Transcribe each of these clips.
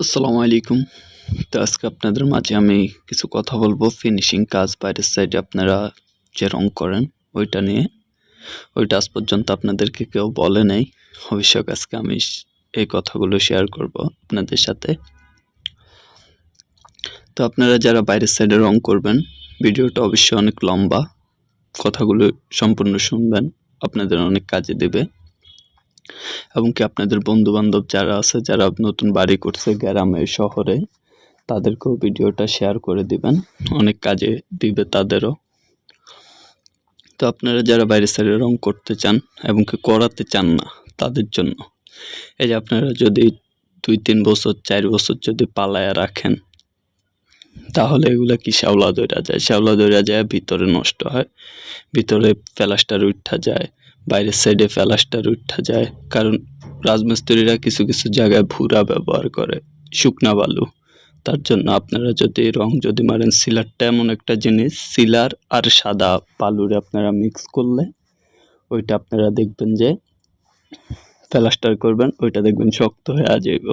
আসসালামু আলাইকুম। তো আজকে আপনাদের মাঝে আমি কিছু কথা বলব। ফিনিশিং কাজ বাইরের সাইডে আপনারা যে রং করেন, ওইটা নিয়ে। ওইটা আজ পর্যন্ত আপনাদেরকে কেউ বলে নাই। অবশ্য আজকে আমি এই কথাগুলো শেয়ার করব আপনাদের সাথে। তো আপনারা যারা বাইরের সাইডে রং করবেন, ভিডিওটা অবশ্যই অনেক লম্বা। কথাগুলো সম্পূর্ণ শুনবেন। আপনাদের অনেক কাজে দেবে। এবং কি আপনাদের বন্ধু বান্ধব যারা আছে, যারা নতুন বাড়ি করছে গ্রামে, শহরে, তাদেরকেও ভিডিওটা শেয়ার করে দিবেন। অনেক কাজে দিবে তাদেরও। তো আপনারা যারা বাইরে সাইডে রং করতে চান এবং কি করাতে চান না তাদের জন্য, এই যে আপনারা যদি দুই, তিন বছর, চার বছর যদি পালায়া রাখেন, তাহলে এগুলো কি শ্যাওলা দইরা যায়? শ্যাওলা দইরা যায়, ভিতরে নষ্ট হয়, ভিতরে প্লাস্টার উঠা যায় বাইরের সাইডে প্লাস্টার উঠা যায়, কারণ রাজমিস্ত্রিরা কিছু কিছু জায়গায় ভুরা ব্যবহার করে, শুকনা বালু। তার জন্য আপনারা যদি রং যদি মারেন সিলারটা এমন একটা জিনিস সিলার আর সাদা বালুরে আপনারা মিক্স করলে, ওইটা আপনারা দেখবেন যে প্লাস্টার করবেন, ওইটা দেখবেন শক্ত হয়ে যাইব।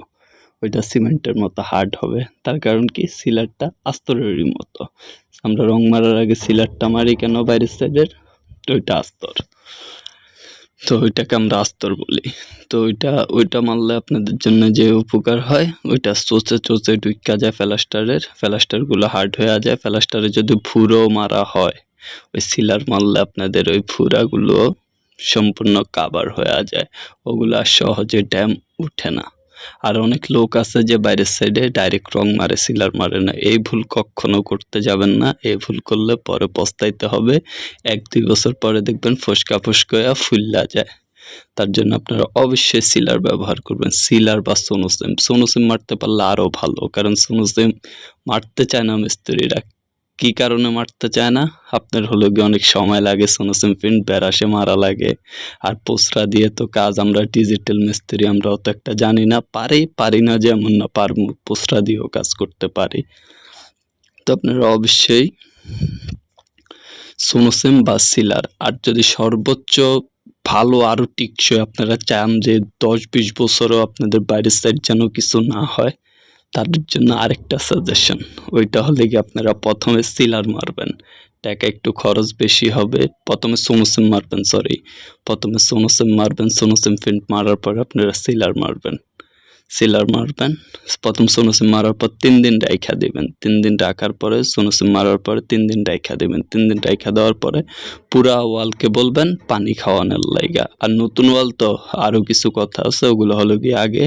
ওইটা সিমেন্টের মতো হার্ড হবে। তার কারণ কি? সিলারটা আস্তরেরই মতো। আমরা রং মারার আগে সিলারটা মারি কেন বাইরের সাইডের ওইটা আস্তর। তো ওইটাকে আমরা আস্তর বলি। তো ওইটা ওইটা মারলে আপনাদের জন্য যে উপকার হয়, ওইটা চোচে চোচে ঢুকা যায় ফ্যালাস্টারের ফ্যালাস্টারগুলো হার্ড হয়ে যায়। ফ্যালাস্টারে যদি ফুরো মারা হয়, ওই সিলার মারলে আপনাদের ওই ফুরাগুলো সম্পূর্ণ কাবার হয়ে যায়। ওগুলো আর সহজে ড্যাম উঠে না। আর অনেক লোক আছে যে বাইরের সাইডে ডাইরেক্ট রং মারে সিলার মারে না। এই ভুল কখনো করতে যাবেন না। এই ভুল করলে পরে পস্তাইতে হবে। এক, দুই বছর পরে দেখবেন ফসকা ফসকা ফুল্লা যায় তার জন্য আপনারা অবশ্যই সিলার ব্যবহার করবেন। সিলার বা সোনোসিম সোনোসিম মারতে পারলে আরও ভালো। কারণ সোনোসিম মারতে চায় না মিস্ত্রিরা। কি কারণে মারতে চায় না? আপনার হলো গিয়ে অনেক সময় লাগে সোনোসিম প্রিন্ট বেরাসে মারা লাগে। আর পোসরা দিয়ে তো কাজ আমরা ডিজিটাল মিস্ত্রি আমরা অত একটা জানি না, পারি পারি না যেমন না পার পোসরা দিয়েও কাজ করতে পারি। তো আপনারা অবশ্যই সোনোসিম বা সিলার, আর যদি সর্বোচ্চ ভালো আরও টিকসই আপনারা চান যে দশ বিশ বছরও আপনাদের বাইরের সাইড যেন কিছু না হয় তাদের জন্য আরেকটা সাজেশন ওইটা হলে কি আপনারা প্রথমে সিলার মারবেন। টাকা একটু খরচ বেশি হবে, প্রথমে সোনোসিম মারবেন সরি প্রথমে সোনোসিম মারবেন সোনোসিম ফিন্ট মারার পর আপনারা সিলার মারবেন। সিলার মারবেন। প্রথম সোনোসিম মারার পর তিন দিন রাইখা দিবেন। তিন দিন রাখার পরে সোনোসিম মারার পরে তিন দিন রাইখা দিবেন। তিন দিন রাইখা দেওয়ার পরে পুরা ওয়ালকে বলবেন, পানি খাওয়ানোর লাইগা। আর নতুন ওয়াল তো আরও কিছু কথা আছে, ওগুলো হলো গিয়ে আগে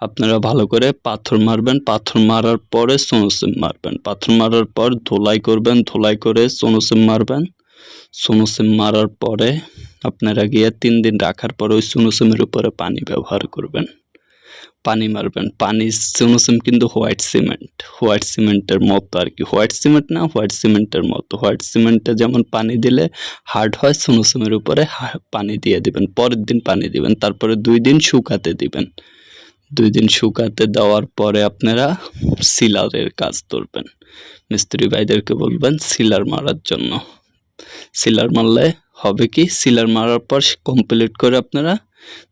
আপনারা ভালো করে পাথর মারবেন। পাথর মারার পরে সোনোসিম মারবেন। পাথর মারার পর ধোলাই করবেন, ধোলাই করে সোনোসিম মারবেন। সোনোসিম মারার পরে আপনারা গিয়ে তিন দিন রাখার পরে ওই সোনোসিমের উপরে পানি ব্যবহার করবেন। পানি মারবেন। পানি সোনোসিম কিন্তু হোয়াইট সিমেন্ট। হোয়াইট সিমেন্টের মতো আর কি। হোয়াইট সিমেন্ট না, হোয়াইট সিমেন্টের মতো। হোয়াইট সিমেন্টে যেমন পানি দিলে হার্ড হয় সোনোসিমের উপরে পানি দিয়ে দিবেন। পরের দিন পানি দিবেন, তারপরে দুই দিন শুকাতে দিবেন। দুই দিন শুকাতে দেওয়ার পরে আপনারা সিলারের কাজ ধরবেন। মিস্ত্রি ভাইদেরকে বলবেন সিলার মারার জন্য। সিলার মারলে হবে কি? সিলার মারার পর কমপ্লিট করে আপনারা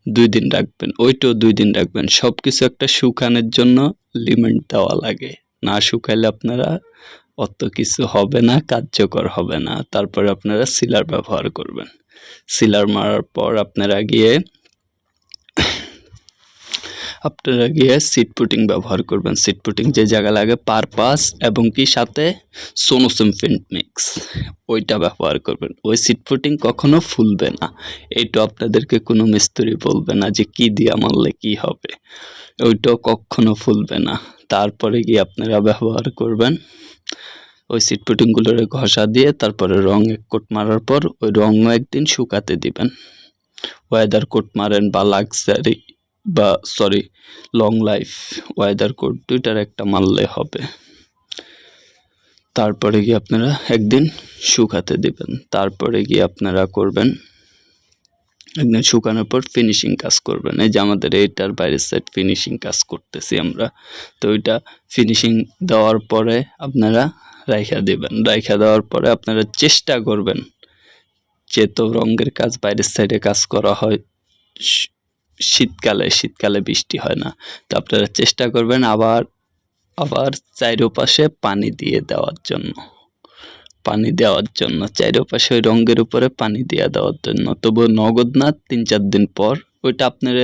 দুই দিন রাখবেন, ওইটাও দুই দিন রাখবেন। সব কিছু একটা শুকানোর জন্য লিমিট দেওয়া লাগে। না শুকাইলে আপনারা অত কিছু হবে না, কার্যকর হবে না। তারপরে আপনারা সিলার ব্যবহার করবেন। সিলার মারার পর আপনারা গিয়ে আপনারা গিয়ে সিট পুটিং ব্যবহার করবেন। সিট পুটিং যে জায়গা লাগে পারপাস এবং কি সাথে সোনোসিম ফিন্ট মিক্স, ওইটা ব্যবহার করবেন। ওই সিট পুটিং কখনো ফুলবে না। এইটা আপনাদেরকে কোনো মিস্ত্রি বলবে না যে কি দিয়া মারলে কি হবে। ওইটাও কখনো ফুলবে না। তারপরে গিয়ে আপনারা ব্যবহার করবেন। ওই সিট পুটিংগুলোর ঘষা দিয়ে তারপরে রং এক কোট মারার পর ওই রঙও একদিন শুকাতে দিবেন। ওয়েদার কোট মারেন বা লাক্সারি বা sorry long life weather code দুইটার একটা মারলে হবে। তারপরে গিয়ে আপনারা একদিন শুকাতে দিবেন। তারপরে গিয়ে আপনারা করবেন, একদিন শুকানোর পর ফিনিশিং কাজ করবেন। এই যে আমাদের এইটার বাইরের সাইড ফিনিশিং কাজ করতেছি আমরা। তো ওইটা ফিনিশিং দেওয়ার পরে আপনারা রাইখা দিবেন। রাইখা দেওয়ার পরে আপনারা চেষ্টা করবেন, যে তো রঙের কাজ বাইরের সাইডে কাজ করা হয় শীতকালে শীতকালে বৃষ্টি হয় না। তো আপনারা চেষ্টা করবেন আবার আবার চারোপাশে পানি দিয়ে দেওয়ার জন্য। পানি দেওয়ার জন্য, চারোপাশে ওই রঙের উপরে পানি দিয়ে দেওয়ার জন্য। তবু নগদ না তিন চার দিন পর। ওইটা আপনার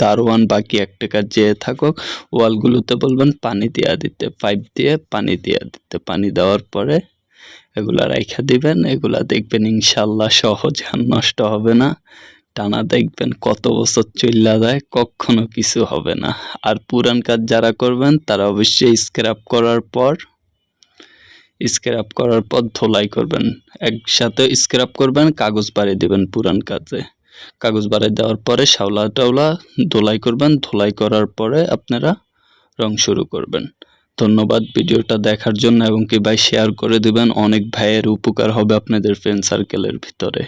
দারোয়ান বাকি এক টাকা যে থাকুক, ওয়ালগুলোতে বলবেন পানি দিয়া দিতে, পাইপ দিয়ে পানি দিয়া দিতে। পানি দেওয়ার পরে এগুলা রাইখা দিবেন, এগুলা দেখবেন ইনশাল্লাহ সহজ, আর নষ্ট হবে না। টানা দেখবেন কত বছর চল্লা যায়, কখনো কিছু হবে না। আর পুরান কাজ যারা করবেন, তারা অবশ্যই স্ক্র্যাপ করার পর স্ক্র্যাপ করার পর ধোলাই করবেন। একসাথে স্ক্র্যাপ করবেন, কাগজ বাড়িয়ে দিবেন পুরান কাজে। কাগজ বাড়িয়ে দেওয়ার পরে শাওলা টাওলা ধোলাই করবেন, ধোলাই করার পরে আপনারা রং শুরু করবেন। ধন্যবাদ ভিডিওটা দেখার জন্য এবং কি ভাই শেয়ার করে দিবেন, অনেক ভাইয়ের উপকার হবে আপনাদের ফ্রেন্ড সার্কেলের ভিতরে।